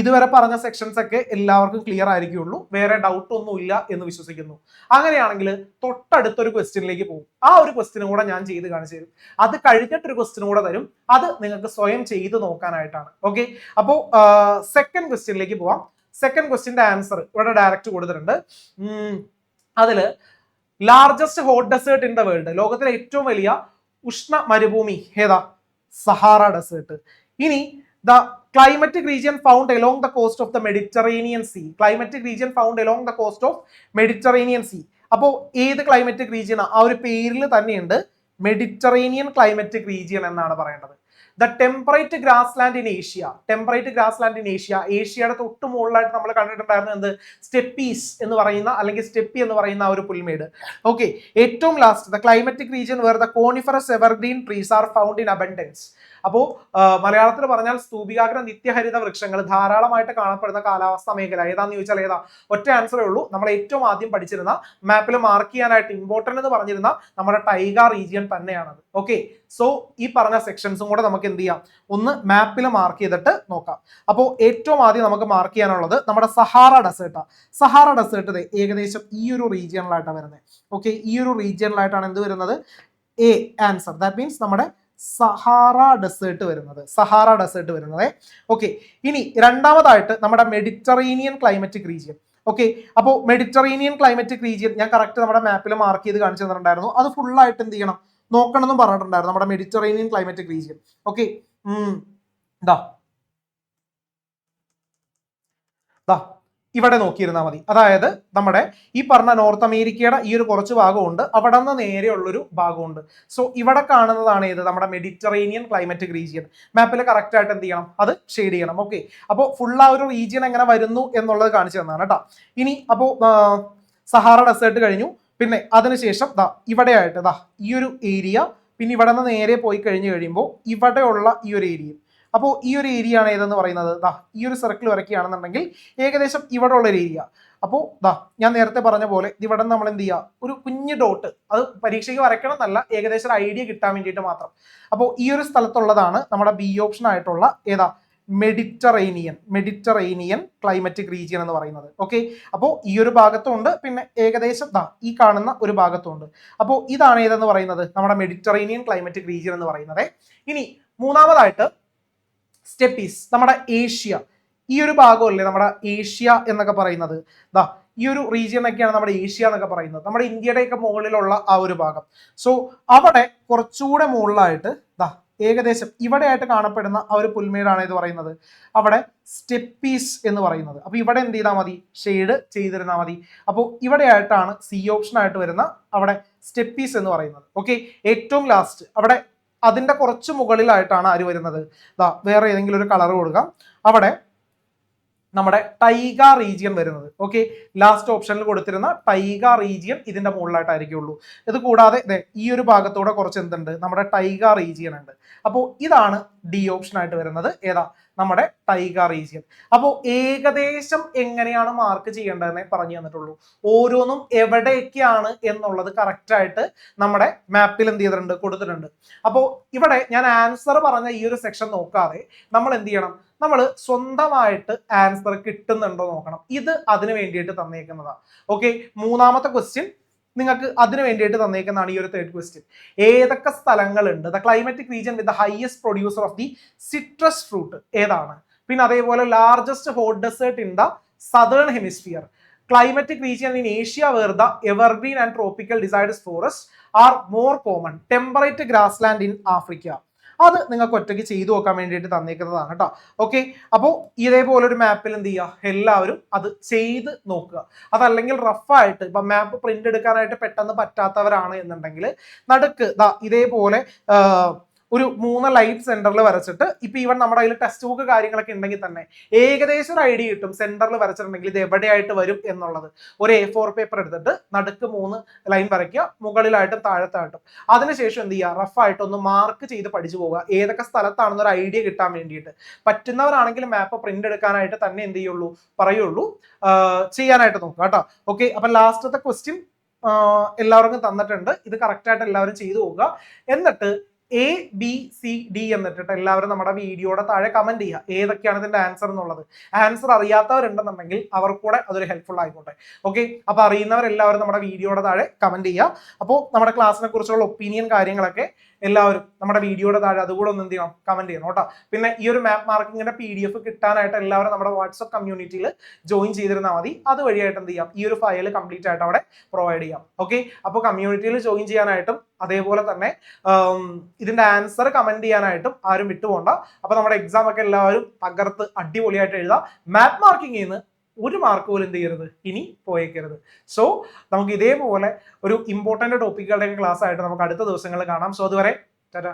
ഇതുവരെ പറഞ്ഞ സെക്ഷൻസ് ഒക്കെ എല്ലാവർക്കും ക്ലിയർ ആയിരിക്കുള്ളൂ. വേറെ ഡൗട്ട് ഒന്നും ഇല്ല എന്ന് വിശ്വസിക്കുന്നു. അങ്ങനെയാണെങ്കിൽ തൊട്ടടുത്തൊരു ക്വസ്റ്റ്യനിലേക്ക് പോകും. ആ ഒരു ക്വസ്റ്റ്യനും കൂടെ ഞാൻ ചെയ്ത് കാണിച്ചു തരും. അത് കഴിഞ്ഞിട്ടൊരു ക്വസ്റ്റ്യനും കൂടെ തരും. അത് നിങ്ങൾക്ക് സ്വയം ചെയ്ത് നോക്കാനായിട്ടാണ്. ഓക്കെ അപ്പോൾ സെക്കൻഡ് ക്വസ്റ്റ്യനിലേക്ക് പോവാം. സെക്കൻഡ് ക്വസ്റ്റിന്റെ ആൻസർ ഇവിടെ ഡയറക്റ്റ് കൊടുത്തിട്ടുണ്ട്. അതിൽ largest hot desert in the world ലോകത്തിലെ ഏറ്റവും വലിയ ഉഷ്ണ മരുഭൂമി ഏതാ? സഹാറ ഡെസേർട്ട് ഇനി the climatic region found along the coast of the Mediterranean sea climatic region found along the coast of Mediterranean sea അപ്പോൾ ഏത് ക്ലൈമറ്റിക് റീജിയൻ ആ? ഒരു പേരിൽ തന്നെയുണ്ട്. മെഡിറ്ററേനിയൻ ക്ലൈമറ്റിക് റീജിയൻ എന്നാണ് പറയേണ്ടത്. The temperate grass land in Asia. Temperate grass land in Asia. ഏഷ്യയുടെ തൊട്ട് മുകളിലായിട്ട് നമ്മൾ കണ്ടിട്ടുണ്ടായിരുന്നു എന്ത്? സ്റ്റെപ്പീസ് എന്ന് പറയുന്ന അല്ലെങ്കിൽ സ്റ്റെപ്പി എന്ന് പറയുന്ന ഒരു പുൽമേട്. ഓക്കെ ഏറ്റവും last the climatic region where the coniferous evergreen trees are found in abundance അപ്പോൾ മലയാളത്തിൽ പറഞ്ഞാൽ സ്തൂപികാഗ്ര നിത്യഹരിത വൃക്ഷങ്ങൾ ധാരാളമായിട്ട് കാണപ്പെടുന്ന കാലാവസ്ഥ മേഖല. ഏതാന്ന് ചോദിച്ചാൽ ഏതാ? ഒറ്റ ആൻസറേ ഉള്ളൂ. നമ്മൾ ഏറ്റവും ആദ്യം പഠിച്ചിരുന്ന മാപ്പിൽ മാർക്ക് ചെയ്യാനായിട്ട് ഇമ്പോർട്ടന്റ് എന്ന് പറഞ്ഞിരുന്ന നമ്മുടെ ടൈഗ റീജിയൻ തന്നെയാണത്. ഓക്കെ സോ ഈ പറഞ്ഞ സെക്ഷൻസും കൂടെ നമുക്ക് എന്ത് ചെയ്യാം? ഒന്ന് മാപ്പിൽ മാർക്ക് ചെയ്തിട്ട് നോക്കാം. അപ്പോൾ ഏറ്റവും ആദ്യം നമുക്ക് മാർക്ക് ചെയ്യാനുള്ളത് നമ്മുടെ സഹാറ ഡെസേർട്ടാണ് സഹാറ ഡെസേർട്ട് ഏകദേശം ഈ ഒരു റീജിയണിലായിട്ടാണ് വരുന്നത്. ഓക്കെ ഈ ഒരു റീജിയണിലായിട്ടാണ് എന്ത് വരുന്നത്? എ ആൻസർ ദാറ്റ് മീൻസ് നമ്മുടെ സഹാറ ഡെസേർട്ട് വരുന്നത്. സഹാറ ഡെസേർട്ട് വരുന്നത്. ഓക്കെ. ഇനി രണ്ടാമതായിട്ട് നമ്മുടെ മെഡിറ്ററേനിയൻ ക്ലൈമറ്റിക് റീജിയൻ. ഓക്കെ. അപ്പോൾ മെഡിറ്ററേനിയൻ ക്ലൈമറ്റിക് റീജിയൻ ഞാൻ കറക്റ്റ് നമ്മുടെ മാപ്പിൽ മാർക്ക് ചെയ്ത് കാണിച്ചു തന്നിട്ടുണ്ടായിരുന്നു. അത് ഫുള്ളായിട്ട് എന്ത് ചെയ്യണം? നോക്കണം എന്നും പറഞ്ഞിട്ടുണ്ടായിരുന്നു നമ്മുടെ മെഡിറ്ററേനിയൻ ക്ലൈമറ്റിക് റീജിയൻ. ഓക്കെ. ദാ. ഇവിടെ നോക്കിയിരുന്നാൽ മതി. അതായത് നമ്മുടെ ഈ പറഞ്ഞ നോർത്ത് അമേരിക്കയുടെ ഈ ഒരു കുറച്ച് ഭാഗമുണ്ട്. അവിടെ നിന്ന് നേരെയുള്ളൊരു ഭാഗമുണ്ട്. സോ ഇവിടെ കാണുന്നതാണ് ഏത്? നമ്മുടെ മെഡിറ്ററേനിയൻ ക്ലൈമറ്റിക് റീജിയൻ. മാപ്പിൽ കറക്റ്റ് ആയിട്ട് എന്ത് ചെയ്യണം? അത് ഷെയ്ഡ് ചെയ്യണം. ഓക്കെ അപ്പോൾ ഫുൾ ആ ഒരു റീജിയൻ എങ്ങനെ വരുന്നു എന്നുള്ളത് കാണിച്ചു തന്നാണ് കേട്ടോ. ഇനി അപ്പോൾ സഹാറ ഡെസേർട്ട് കഴിഞ്ഞു. പിന്നെ അതിനുശേഷം ദാ ഇവിടെയായിട്ട് ദാ ഈ ഒരു ഏരിയ പിന്നെ ഇവിടെ നിന്ന് നേരെ പോയി കഴിഞ്ഞ് കഴിയുമ്പോൾ ഇവിടെയുള്ള ഈ ഒരു ഏരിയ അപ്പോൾ ഈ ഒരു ഏരിയ ആണ് ഏതെന്ന് പറയുന്നത്? ദാ ഈ ഒരു സർക്കിൾ വരയ്ക്കുകയാണെന്നുണ്ടെങ്കിൽ ഏകദേശം ഇവിടെ ഉള്ള ഒരു ഏരിയ അപ്പോൾ ദാ ഞാൻ നേരത്തെ പറഞ്ഞ പോലെ ഇവിടെ നമ്മൾ എന്ത് ചെയ്യുക? ഒരു കുഞ്ഞു ഡോട്ട് അത് പരീക്ഷയ്ക്ക് വരയ്ക്കണം എന്നല്ല ഏകദേശം ഒരു ഐഡിയ കിട്ടാൻ വേണ്ടിയിട്ട് മാത്രം. അപ്പോൾ ഈ ഒരു സ്ഥലത്തുള്ളതാണ് നമ്മുടെ ബി ഓപ്ഷൻ ആയിട്ടുള്ള ഏതാ? മെഡിറ്ററേനിയൻ മെഡിറ്ററേനിയൻ ക്ലൈമറ്റിക് റീജിയൻ എന്ന് പറയുന്നത്. ഓക്കെ അപ്പോൾ ഈ ഒരു ഭാഗത്തുണ്ട് പിന്നെ ഏകദേശം ദാ ഈ കാണുന്ന ഒരു ഭാഗത്തുണ്ട് അപ്പോൾ ഇതാണ് ഏതെന്ന് പറയുന്നത്? നമ്മുടെ മെഡിറ്ററേനിയൻ ക്ലൈമറ്റിക് റീജിയൻ എന്ന് പറയുന്നത്. ഇനി മൂന്നാമതായിട്ട് സ്റ്റെപ്പീസ് നമ്മുടെ ഏഷ്യ. ഈ ഒരു ഭാഗമല്ലേ നമ്മുടെ ഏഷ്യ എന്നൊക്കെ പറയുന്നത്? ദാ ഈ ഒരു റീജിയൻ ഒക്കെയാണ് നമ്മുടെ ഏഷ്യ എന്നൊക്കെ പറയുന്നത്. നമ്മുടെ ഇന്ത്യയുടെയൊക്കെ മുകളിലുള്ള ആ ഒരു ഭാഗം. സോ അവിടെ കുറച്ചുകൂടെ മുകളിലായിട്ട് ദാ ഏകദേശം ഇവിടെ ആയിട്ട് കാണപ്പെടുന്ന ആ ഒരു പുൽമേടാണ് ഇത് പറയുന്നത്. അവിടെ സ്റ്റെപ്പീസ് എന്ന് പറയുന്നത്. അപ്പൊ ഇവിടെ എന്ത് ചെയ്താൽ മതി? ഷെയ്ഡ് ചെയ്തിരുന്നാൽ മതി. അപ്പോൾ ഇവിടെ ആയിട്ടാണ് സി ഓപ്ഷൻ ആയിട്ട് വരുന്ന അവിടെ സ്റ്റെപ്പീസ് എന്ന് പറയുന്നത്. ഓക്കെ ഏറ്റവും ലാസ്റ്റ് അവിടെ അതിന്റെ കുറച്ച് മുകളിലായിട്ടാണ് ആര് വരുന്നത്. ദാ വേറെ ഏതെങ്കിലും ഒരു കളർ കൊടുക്കാം. അവിടെ നമ്മുടെ ടൈഗ റീജിയൻ വരുന്നത്. ഓക്കെ ലാസ്റ്റ് ഓപ്ഷനിൽ കൊടുത്തിരുന്ന ടൈഗ റീജിയൻ ഇതിന്റെ മുകളിലായിട്ടായിരിക്കുള്ളൂ. ഇത് കൂടാതെ ഈ ഒരു ഭാഗത്തൂടെ കുറച്ച് എന്തുണ്ട്? നമ്മുടെ ടൈഗ റീജിയൻ ഉണ്ട്. അപ്പോൾ ഇതാണ് ഡി ഓപ്ഷൻ ആയിട്ട് വരുന്നത്. ഏതാ? നമ്മുടെ ടൈഗർ റീജിയൻ അപ്പോൾ ഏകദേശം എങ്ങനെയാണ് മാർക്ക് ചെയ്യേണ്ടതെന്നേ പറഞ്ഞു തന്നിട്ടുള്ളൂ. ഓരോന്നും എവിടെയൊക്കെയാണ് എന്നുള്ളത് കറക്റ്റായിട്ട് നമ്മുടെ മാപ്പിൽ എന്ത് ചെയ്തിട്ടുണ്ട് കൊടുത്തിട്ടുണ്ട്. അപ്പോൾ ഇവിടെ ഞാൻ ആൻസർ പറഞ്ഞ ഈ ഒരു സെക്ഷൻ നോക്കാതെ നമ്മൾ എന്ത് ചെയ്യണം? നമ്മൾ സ്വന്തമായിട്ട് ആൻസർ കിട്ടുന്നുണ്ടോ നോക്കണം. ഇത് അതിന് വേണ്ടിയിട്ട് തന്നേക്കുന്നതാണ് ഓക്കെ മൂന്നാമത്തെ ക്വസ്റ്റ്യൻ നിങ്ങൾക്ക് അതിന് വേണ്ടിയിട്ട് തന്നേക്കുന്നതാണ് ഈ ഒരു തേർഡ് ക്വസ്റ്റ്യൻ ഏതൊക്കെ സ്ഥലങ്ങളുണ്ട്? The climatic region with the highest producer of the citrus fruit ഏതാണ്? പിന്നെ അതേപോലെ largest hot desert in the southern hemisphere climatic region in Asia where the evergreen and tropical deciduous forest are more common temperate grass land in Africa അത് നിങ്ങൾക്ക് ഒറ്റയ്ക്ക് ചെയ്തു നോക്കാൻ വേണ്ടിയിട്ട് തന്നേക്കുന്നതാണ് കേട്ടോ. ഓക്കെ അപ്പോൾ ഇതേപോലെ ഒരു മാപ്പിൽ എന്ത് ചെയ്യുക? എല്ലാവരും അത് ചെയ്ത് നോക്കുക. അതല്ലെങ്കിൽ റഫായിട്ട് ഇപ്പം മാപ്പ് പ്രിന്റ് എടുക്കാനായിട്ട് പെട്ടെന്ന് പറ്റാത്തവരാണ് എന്നുണ്ടെങ്കിൽ നടുക്ക് ഇതേപോലെ ഒരു മൂന്ന് ലൈറ്റ് സെന്ററിൽ വരച്ചിട്ട് ഇപ്പൊ ഈവൻ നമ്മുടെ കയ്യിൽ ടെക്സ്റ്റ് ബുക്ക് കാര്യങ്ങളൊക്കെ ഉണ്ടെങ്കിൽ തന്നെ ഏകദേശം ഒരു ഐഡിയ കിട്ടും സെന്ററിൽ വരച്ചിട്ടുണ്ടെങ്കിൽ ഇത് എവിടെയായിട്ട് വരും എന്നുള്ളത്. ഒരു എ ഫോർ പേപ്പർ എടുത്തിട്ട് നടുക്ക് മൂന്ന് ലൈൻ വരയ്ക്കുക മുകളിലായിട്ടും താഴത്തായിട്ടും. അതിനുശേഷം എന്ത് ചെയ്യുക? റഫായിട്ട് ഒന്ന് മാർക്ക് ചെയ്ത് പഠിച്ചു പോവുക. ഏതൊക്കെ സ്ഥലത്താണെന്ന് ഒരു ഐഡിയ കിട്ടാൻ വേണ്ടിയിട്ട്. പറ്റുന്നവരാണെങ്കിൽ മാപ്പ് പ്രിന്റ് എടുക്കാനായിട്ട് തന്നെ എന്ത് ചെയ്യുള്ളൂ? പറയുള്ളൂ. ചെയ്യാനായിട്ട് നോക്കുക കേട്ടോ. ഓക്കെ അപ്പൊ ലാസ്റ്റത്തെ ക്വസ്റ്റ്യൻ എല്ലാവർക്കും തന്നിട്ടുണ്ട്. ഇത് കറക്റ്റായിട്ട് എല്ലാവരും ചെയ്തു പോകുക എന്നിട്ട് എ ബി സി ഡി എന്നിട്ടിട്ട് എല്ലാവരും നമ്മുടെ വീഡിയോയുടെ താഴെ കമന്റ് ചെയ്യുക. ഏതൊക്കെയാണ് ഇതിന്റെ ആൻസർ എന്നുള്ളത്. ആൻസർ അറിയാത്തവരുണ്ടെന്നുണ്ടെങ്കിൽ അവർക്കൂടെ അതൊരു ഹെൽപ്ഫുൾ ആയിക്കോട്ടെ. ഓക്കെ അപ്പൊ അറിയുന്നവരെല്ലാവരും നമ്മുടെ വീഡിയോയുടെ താഴെ കമന്റ് ചെയ്യുക. അപ്പോൾ നമ്മുടെ ക്ലാസ്സിനെ കുറിച്ചുള്ള ഒപ്പീനിയൻ കാര്യങ്ങളൊക്കെ എല്ലാവരും നമ്മുടെ വീഡിയോയുടെ താഴെ അതുകൂടെ ഒന്ന് എന്ത് ചെയ്യണം? കമന്റ് ചെയ്യണം കേട്ടോ. പിന്നെ ഈ ഒരു മാപ്പ് മാർക്കിങ്ങിന്റെ പി ഡി എഫ് കിട്ടാനായിട്ട് എല്ലാവരും നമ്മുടെ വാട്സപ്പ് കമ്മ്യൂണിറ്റിയിൽ ജോയിൻ ചെയ്തിരുന്നാൽ മതി. അതുവഴിയായിട്ട് എന്ത് ചെയ്യാം? ഈ ഒരു ഫയൽ കംപ്ലീറ്റ് ആയിട്ട് അവിടെ പ്രൊവൈഡ് ചെയ്യാം. ഓക്കെ അപ്പോൾ കമ്മ്യൂണിറ്റിയിൽ ജോയിൻ ചെയ്യാനായിട്ടും അതേപോലെ തന്നെ ഇതിന്റെ ആൻസർ കമന്റ് ചെയ്യാനായിട്ടും ആരും വിട്ടുപോണ്ട. അപ്പോൾ നമ്മുടെ എക്സാം ഒക്കെ എല്ലാവരും തകർത്ത് അടിപൊളിയായിട്ട് എഴുതാം. മാത് മാർക്കിംഗ് നിന്ന് ഒരു മാർക്ക് പോലും എന്ത് ചെയ്യരുത്. ഇനി പോയേക്കരുത്. സോ നമുക്ക് ഇതേപോലെ ഒരു ഇമ്പോർട്ടന്റ് ടോപ്പിക്കുകളുടെ ക്ലാസ് ആയിട്ട് നമുക്ക് അടുത്ത ദിവസങ്ങളിൽ കാണാം. സോ അതുവരെ ടാറ്റാ.